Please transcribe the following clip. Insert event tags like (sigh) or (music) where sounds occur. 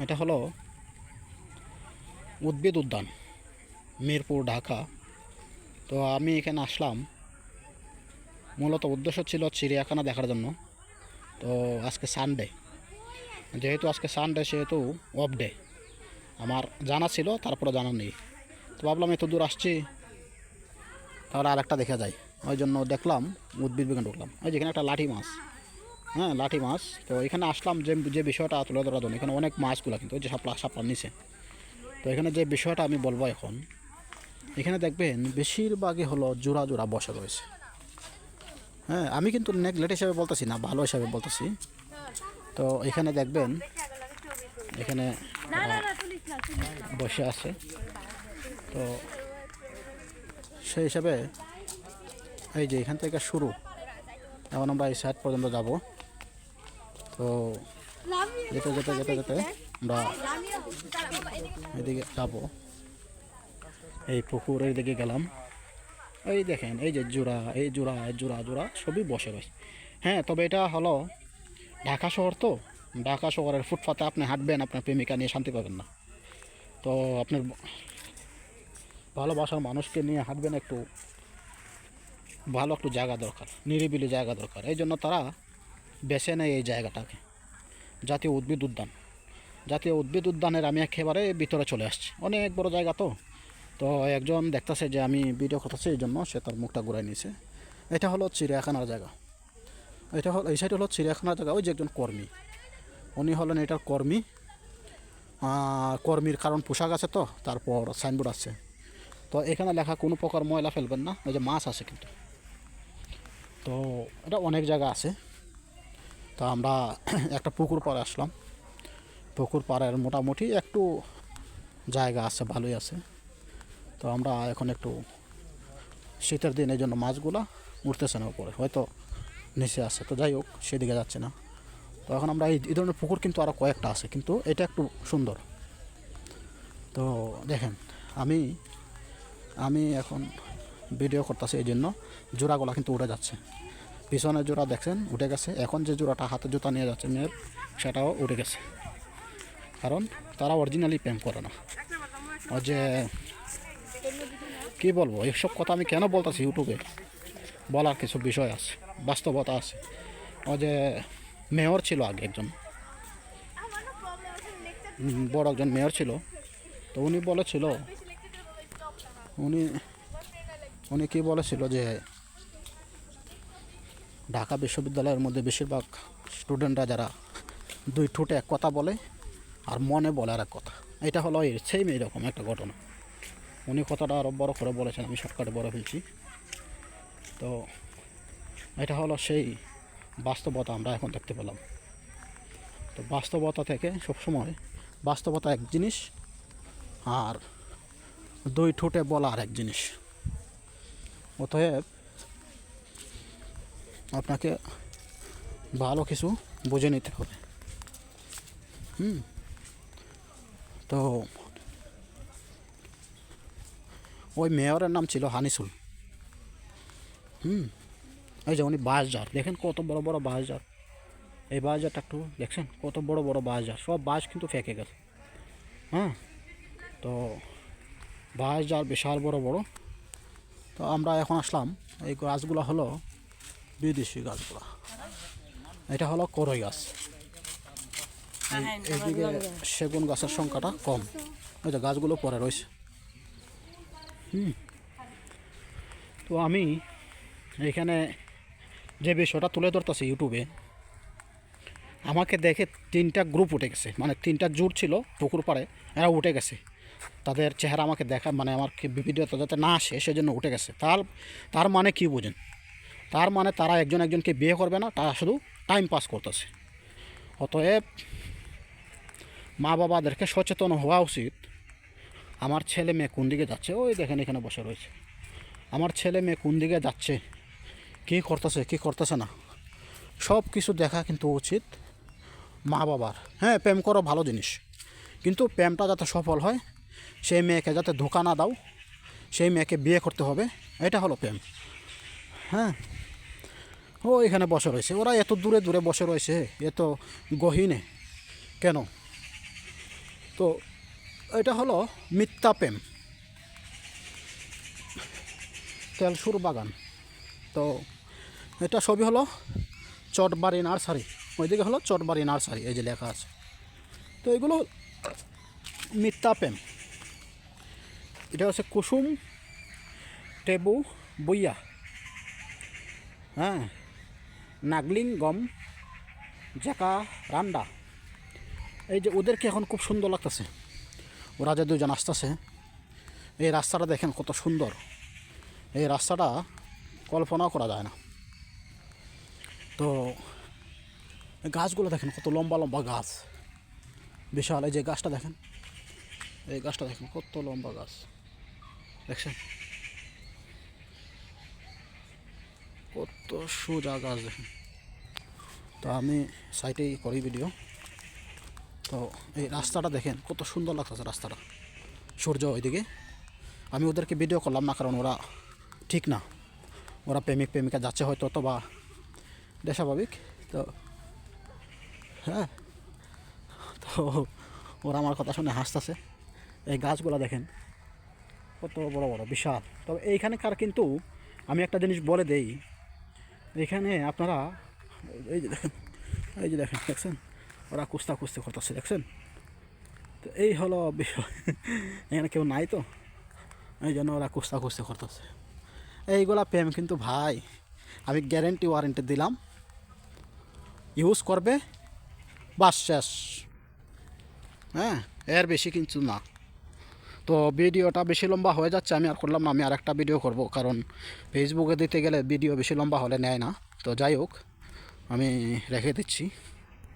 এটা হলো উদ্ভিদ উদ্যান, মিরপুর, ঢাকা। তো আমি এখানে আসলাম। মূলত উদ্দেশ্য ছিল চিড়িয়াখানা দেখার জন্য। তো আজকে সানডে যেহেতু আজকে সানডে সেহেতু অফ ডে আমার জানা ছিল, তারপরে জানা নেই। তো ভাবলাম এত দূর আসছি, তাহলে আরেকটা দেখা যায়। ওই জন্য দেখলাম, উদ্ভিদ বিজ্ঞান ঢুকলাম। ওই যেখানে একটা লাঠি মাছ। হ্যাঁ লাঠি মাছ। তো এখানে আসলাম যে যে বিষয়টা তুলে ধরার জন্য। এখানে অনেক মাছগুলো কিন্তু ওই যে সাপলা সাপলার নিচে। তো এখানে যে বিষয়টা আমি বলব এখন এখানে দেখবেন বেশিরভাগই হলো জোড়া জোড়া বসে রয়েছে। হ্যাঁ আমি কিন্তু নেগলেট হিসাবে বলতেছি না ভালো হিসাবে বলতেছি। তো এখানে দেখবেন এখানে বসে আছে। তো সেই হিসাবে এই যে এখান থেকে শুরু এখন আমরা এই সাইড পর্যন্ত যাব। তো যেতে যেতে যেতে যেতে আমরা এদিকে যাব। এই পুকুরের দিকে গেলাম। এই দেখেন, এই যে জোড়া এই জোড়া এই জোড়া জোড়া সবই বসে রয়েছে। হ্যাঁ তবে এটা হলো ঢাকা শহর তো। ঢাকা শহরের ফুটপাতে আপনি হাঁটবেন, আপনার প্রেমিকা নিয়ে শান্তি পাবেন না। তো আপনার ভালোবাসার মানুষকে নিয়ে হাঁটবেন একটু ভালো একটু জায়গা দরকার, নিরিবিলি জায়গা দরকার। এই জন্য তারা বেছে নেয় এই জায়গাটাকে। জাতীয় উদ্ভিদ উদ্যান। জাতীয় উদ্ভিদ উদ্যানের আমি একেবারে ভিতরে চলে আসছি। অনেক বড় জায়গা তো। তো একজন দেখতেছে যে আমি ভিডিও করতেছি এই জন্য, সে তার মুখটা ঘুরাই নিয়েছে এটা হলো চিড়িয়াখানার জায়গা। এটা হলো, এই সাইড হলো চিড়িয়াখানার জায়গা। ওই যে একজন কর্মী। উনি হলেন এটার কর্মী। কর্মীর কারণ পোশাক আছে তো, তারপর সাইনবোর্ড আছে। তো এখানে লেখা, কোনো প্রকার ময়লা ফেলবেন না। ওই যে মাছ আছে কিন্তু। তো এটা অনেক জায়গা আছে। তো আমরা (clears throat) একটা পুকুর পাড়ে আসলাম। পুকুর পাড়ের মোটামুটি একটু জায়গা আছে, ভালোই আছে। তো আমরা এখন একটু শীতের দিন এই জন্য মাছগুলা উঠতেছে না উপরে, হয়তো নিচে আছে। তো যাই হোক, সেদিকে যাচ্ছে না। তো এখন আমরা এই এই ধরনের পুকুর কিন্তু আরও কয়েকটা আছে, কিন্তু এটা একটু সুন্দর। তো দেখেন, আমি আমি এখন ভিডিও করতেছি এই জন্য জোড়াগুলা কিন্তু উঠে যাচ্ছে। পিছনের জোড়া দেখছেন, উঠে গেছে। এখন যে জোড়াটা হাতে জুতা নিয়ে যাচ্ছে মেয়ের, সেটাও উঠে গেছে। কারণ তারা অরিজিনালি প্রেম করে না। ও যে, কী বলব এইসব কথা আমি কেন বলতেছি ইউটিউবে? বলার কিছু বিষয় আছে, বাস্তবতা আছে। ও যে, মেয়র ছিল আগে একজন। বড় একজন মেয়র ছিল। তো উনি বলেছিল, উনি উনি কী বলেছিল যে ঢাকা বিশ্ববিদ্যালয়ের মধ্যে বেশিরভাগ স্টুডেন্টরা যারা দুই ঠোঁটে এক কথা বলে আর মনে বলে আর এক কথা। এটা হলো এই সেম এইরকম একটা ঘটনা। উনি কথাটা আরও বড় করে বলেছেন, আমি শর্টকাটে বড় ফেলছি তো এটা হলো সেই বাস্তবতা আমরা এখন দেখতে পেলাম। তো বাস্তবতা থেকে সবসময় বাস্তবতা এক জিনিস আর দুই ঠোঁটে বলা আর এক জিনিস। অতএব আপনাকে ভালো কিছু বুঝে নিতে হবে। হুম? তো ওই মেয়রের নাম ছিল হানিসুল। হুম? এই যে উনি বাঁশঝাড়। দেখেন কত বড় বড় বাঁশঝাড়। এই বাঁশঝাড়টা একটু দেখছেন? কত বড় বড় বাঁশঝাড়। সব বাঁশ কিন্তু ফেঁকে গেছে। হ্যাঁ? তো বাঁশঝাড় বিশাল বড় বড়। তো আমরা এখন আসলাম। এই গাছগুলো হলো বিদেশি গাছগুলো। এটা হলো করই গাছ। এই- এইদিকে সেগুন গাছের সংখ্যাটা কম। ওই যে গাছগুলো পরে রয়েছে। হুম। তো আমি এখানে যে বিষয়টা তুলে ধরতেছি ইউটিউবে আমাকে দেখে তিনটা গ্রুপ উঠে গেছে। মানে তিনটা জোট ছিল পুকুর পাড়ে এরা উঠে গেছে। তাদের চেহারা আমাকে দেখা মানে আমার ভিডিওতে যাতে না আসে সেজন্য উঠে গেছে। তার তার মানে কি বুঝেন? তার মানে তারা একজন একজনকে বিয়ে করবে না, তারা শুধু টাইম পাস করতেছে। অতএব মা বাবাদেরকে সচেতন হওয়া উচিত। আমার ছেলে মেয়ে কোন দিকে যাচ্ছে? ওই দেখেন এখানে বসে রয়েছে। আমার ছেলে মেয়ে কোন দিকে যাচ্ছে? কী করতেছে? কী করতেছে না? সব কিছু দেখা কিন্তু উচিত মা বাবার হ্যাঁ প্রেম করো, ভালো জিনিস। কিন্তু প্রেমটা যাতে সফল হয়, সেই মেয়েকে যাতে ধোকা না দাও, সেই মেয়েকে বিয়ে করতে হবে, এটা হলো প্রেম। হ্যাঁ? ও, এখানে বসে রয়েছে। ওরা এত দূরে দূরে বসে রয়েছে এত গহীনে। কেন? তো এটা হলো মিথ্যা প্রেম। তেলসুর বাগান। তো এটা সবই হলো চটবাড়ি নার্সারি। ওইদিকে হলো চটবাড়ি নার্সারি, এই যে লেখা আছে। তো এগুলো মিথ্যা প্রেম। এটা হচ্ছে কুসুম টেবু বইয়া। হ্যাঁ নাগলিং গম জাকা রান্ডা। এই যে ওদেরকে এখন খুব সুন্দর লাগতেছে। ওরা যে দুজন আসতেছে, এই রাস্তাটা দেখেন কত সুন্দর। এই রাস্তাটা কল্পনাও করা যায় না। তো গাছগুলো দেখেন কত লম্বা লম্বা গাছ। বিশাল, এই যে গাছটা দেখেন, এই গাছটা দেখেন কত লম্বা গাছ। দেখছেন? কত সোজা গাছ দেখেন তো আমি সাইটেই করি ভিডিও তো এই রাস্তাটা দেখেন, কত সুন্দর লাগতেছে রাস্তাটা। সূর্য ওইদিকে। আমি ওদেরকে ভিডিও করলাম না, কারণ ওরা ঠিক না। ওরা প্রেমিক, প্রেমিকা যাচ্ছে হয়তো, অথবা এটা স্বাভাবিক তো হ্যাঁ। তো ওরা আমার কথা শুনে হাসতেছে। এই গাছগুলো দেখেন, কত বড় বড়, বিশাল। তবে এইখানেকার কিন্তু আমি একটা জিনিস বলে দেই এখানে আপনারা, এই যে দেখেন, এই যে দেখেন, দেখছেন? ওরা কুস্তা কুস্তি করতেছে, দেখছেন? তো এই হলো বিষয়। এখানে কেউ নাই তো? এই জন্য ওরা কুস্তা কুস্তি করতেছে। এইগুলা প্রেম কিন্তু ভাই। আমি গ্যারেন্টি ওয়ারেন্টি দিলাম। ইউজ করবে, বাস শেষ। হ্যাঁ এর বেশি কিন্তু না। তো ভিডিওটা বেশি লম্বা হয়ে যাচ্ছে, আমি আর করলাম না, আমি আর একটা ভিডিও করব, কারণ ফেসবুকে দিতে গেলে ভিডিও বেশি লম্বা হলে নেয় না। তো যাই হোক, আমি রেখে দিচ্ছি।